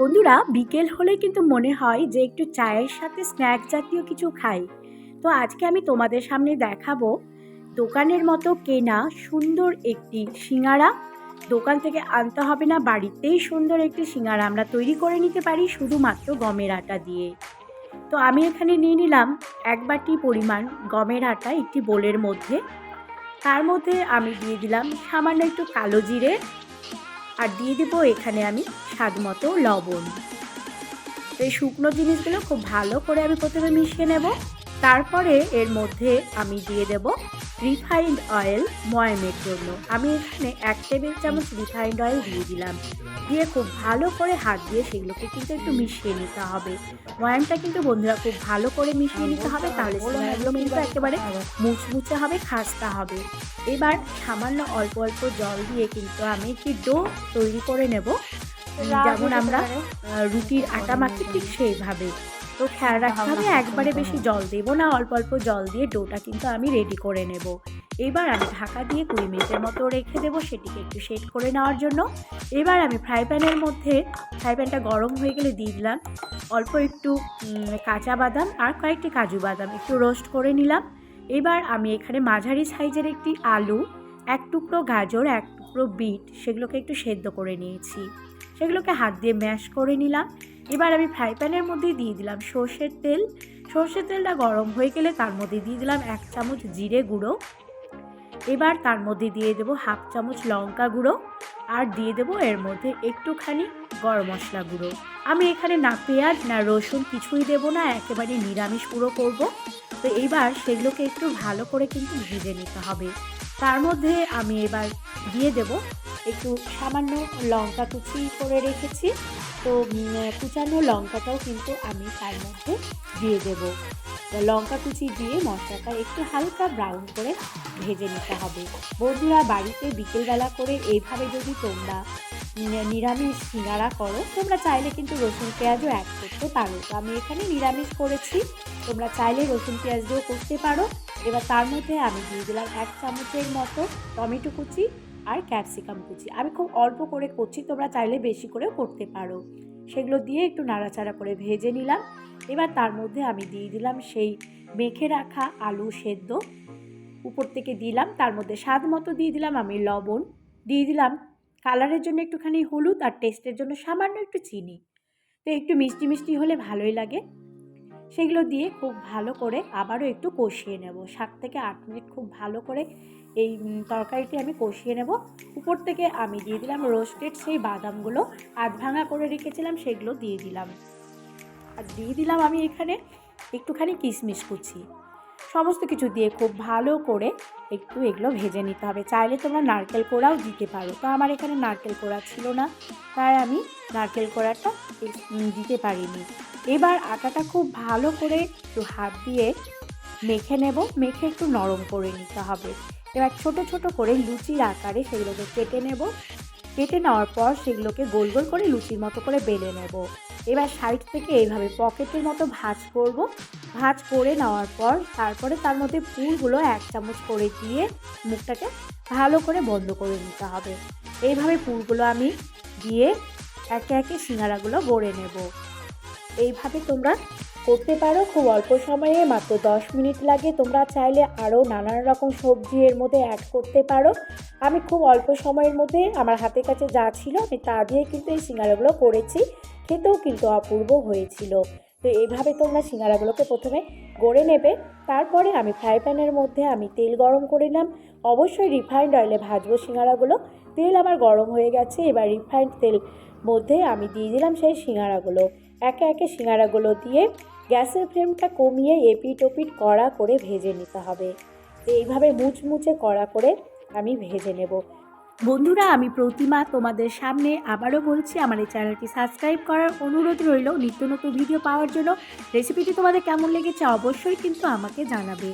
বন্ধুরা, বিকেল হলে কিন্তু মনে হয় যে একটু চায়ের সাথে স্ন্যাক জাতীয় কিছু খাই। তো আজকে আমি তোমাদের সামনে দেখাবো দোকানের মতো কেনা সুন্দর একটি সিঙ্গারা। দোকান থেকে আনতে হবে না, বাড়িতেই সুন্দর একটি সিঙ্গারা আমরা তৈরি করে নিতে পারি শুধুমাত্র গমের আটা দিয়ে। তো আমি এখানে নিয়ে নিলাম এক বাটি পরিমাণ গমের আটা একটি বোলের মধ্যে। তার মধ্যে আমি দিয়ে দিলাম সামান্য একটু কালো জিরে আর দিয়ে দেবো এখানে আমি স্বাদ মতো লবণ। তো এই শুকনো জিনিসগুলো খুব ভালো করে আমি প্রথমে মিশিয়ে নেব। তারপরে এর মধ্যে আমি দিয়ে দেব রিফাইন্ড অয়েল ময়ামের জন্য। আমি এখানে এক টেবিল চামচ রিফাইন্ড অয়েল দিয়ে দিলাম। দিয়ে খুব ভালো করে হাত দিয়ে সেগুলোকে কিন্তু একটু মিশিয়ে নিতে হবে। ময়ামটা কিন্তু বন্ধুরা খুব ভালো করে মিশিয়ে নিতে হবে তাহলে সিঙ্গারাগুলো কিন্তু একেবারে মুচমুচে হবে খাস্তা হবে। এবার সামান্য অল্প অল্প জল দিয়ে কিন্তু আমি একটি ডো তৈরি করে নেব। যেমন আমরা রুটির আটা মাখি ঠিক সেইভাবে। তো খেয়াল রাখতে হবে একবারে বেশি জল দেব না, অল্প অল্প জল দিয়ে ডোটা কিন্তু আমি রেডি করে নেব। এবার আমি ঢাকা দিয়ে কুড়ি মিনিটের মতো রেখে দেবো সেটিকে একটু সেট করে নেওয়ার জন্য। এবার আমি ফ্রাই প্যানের মধ্যে ফ্রাই প্যানটা গরম হয়ে গেলে দিয়ে দিলাম অল্প একটু কাঁচা বাদাম আর কয়েকটি কাজু বাদাম একটু রোস্ট করে নিলাম। এবার আমি এখানে মাঝারি সাইজের একটি আলু, এক টুকরো গাজর, এক টুকরো বিট, সেগুলোকে একটু সেদ্ধ করে নিয়েছি। সেগুলোকে হাত দিয়ে ম্যাশ করে নিলাম। এবার আমি ফ্রাই প্যানের মধ্যে দিয়ে দিলাম সর্ষের তেল। সর্ষের তেলটা গরম হয়ে গেলে তার মধ্যে দিয়ে দিলাম এক চামচ জিরে গুঁড়ো। এবার তার মধ্যে দিয়ে দেবো হাফ চামচ লঙ্কা গুঁড়ো আর দিয়ে দেবো এর মধ্যে একটুখানি গরম মশলা গুঁড়ো। আমি এখানে না পেঁয়াজ না রসুন কিছুই দেবো না, একেবারে নিরামিষ পুরো করব। তো এইবার সেগুলোকে একটু ভালো করে কিন্তু ভেজে নিতে হবে। তার মধ্যে আমি এবার দিয়ে দেব একটু সামান্য লঙ্কা কুচি করে রেখেছি। তো কুচানো লঙ্কাটাও কিন্তু আমি তার মধ্যে দিয়ে দেব। লঙ্কা কুচি দিয়ে মশলাটা একটু হালকা ব্রাউন করে ভেজে নিতে হবে। বন্ধুরা, বাড়িতে বিকেলবেলা করে এইভাবে যদি তোমরা নিরামিষ সিঙ্গারা করো, তোমরা চাইলে কিন্তু রসুন পেঁয়াজও অ্যাড করতে পারো। তো আমি এখানে নিরামিষ করেছি। তোমরা চাইলে রসুন পেঁয়াজ দিয়েও করতে পারো। এবার তার মধ্যে আমি দিয়ে দিলাম এক চামচের মতো টমেটো কুচি আর ক্যাপসিকাম কুচি। আমি খুব অল্প করে করছি, তোমরা চাইলে বেশি করেও করতে পারো। সেগুলো দিয়ে একটু নাড়াচাড়া করে ভেজে নিলাম। এবার তার মধ্যে আমি দিয়ে দিলাম সেই মেখে রাখা আলু সেদ্ধ। উপর থেকে দিলাম, তার মধ্যে স্বাদ মতো দিয়ে দিলাম আমি লবণ। দিয়ে দিলাম কালারের জন্য একটুখানি হলুদ আর টেস্টের জন্য সামান্য একটু চিনি। তো একটু মিষ্টি মিষ্টি হলে ভালোই লাগে। সেগুলো দিয়ে খুব ভালো করে আবারও একটু কষিয়ে নেব। সাত থেকে আট মিনিট খুব ভালো করে এই তরকারিটি আমি কষিয়ে নেব। উপর থেকে আমি দিয়ে দিলাম রোস্টেড সেই বাদামগুলো। আধ ভাঙা করে রেখেছিলাম, সেগুলো দিয়ে দিলাম। আর দিয়ে দিলাম আমি এখানে একটুখানি কিশমিশ কুচি। সমস্ত কিছু দিয়ে খুব ভালো করে একটু এগুলো ভেজে নিতে হবে। চাইলে তোমরা নারকেল কোড়াও দিতে পারো। তো আমার এখানে নারকেল কোড়া ছিল না, তাই আমি নারকেল কোড়াটা দিতে পারিনি। এবার আটাটা খুব ভালো করে একটু হাত দিয়ে মেখে নেব। মেখে একটু নরম করে নিতে হবে। এবার ছোট ছোট করে লুচির আকারে সেগুলোকে কেটে নেব। কেটে নেওয়ার পর সেগুলোকে গোল গোল করে লুচির মতো করে বেলে নেব। এবার সাইড থেকে এইভাবে পকেটের মতো ভাজ করব। ভাজ করে নেওয়ার পর তারপরে তার মধ্যে পুরগুলো এক চামচ করে দিয়ে মুখটাকে ভালো করে বন্ধ করে নিতে হবে। এইভাবে পুরগুলো আমি দিয়ে একে একে সিঙ্গারাগুলো গড়ে নেব। এইভাবে তোমরা করতে পারো। খুব অল্প সময়ে, মাত্র দশ মিনিট লাগে। তোমরা চাইলে আরও নানান রকম সবজি এর মধ্যে অ্যাড করতে পারো। আমি খুব অল্প সময়ের মধ্যে আমার হাতের কাছে যা ছিল, আমি তা দিয়ে কিন্তু এই সিঙ্গারাগুলো করেছি। খেতেও কিন্তু অপূর্ব হয়েছিল। তো এইভাবে তোমরা সিঙ্গারাগুলোকে প্রথমে গড়ে নেবে। তারপরে আমি ফ্রাই প্যানের মধ্যে আমি তেল গরম করে নিলাম। অবশ্যই রিফাইন্ড অয়েলে ভাজবো সিঙ্গারাগুলো। তেল আমার গরম হয়ে গেছে। এবার রিফাইন্ড তেল মধ্যে আমি দিয়ে দিলাম সেই সিঙ্গারাগুলো। একে একে সিঙ্গারাগুলো দিয়ে গ্যাসের ফ্লেমটা কমিয়ে এপিট ওপিট কড়া করে ভেজে নিতে হবে। এইভাবে মুচমুচে কড়া করে আমি ভেজে নেব। বন্ধুরা, আমি প্রতিমা তোমাদের সামনে আবারও বলছি, আমার এই চ্যানেলটি সাবস্ক্রাইব করার অনুরোধ রইল। নিত্য নতুন ভিডিও পাওয়ার জন্য রেসিপিটি তোমাদের কেমন লেগেছে অবশ্যই কিন্তু আমাকে জানাবে।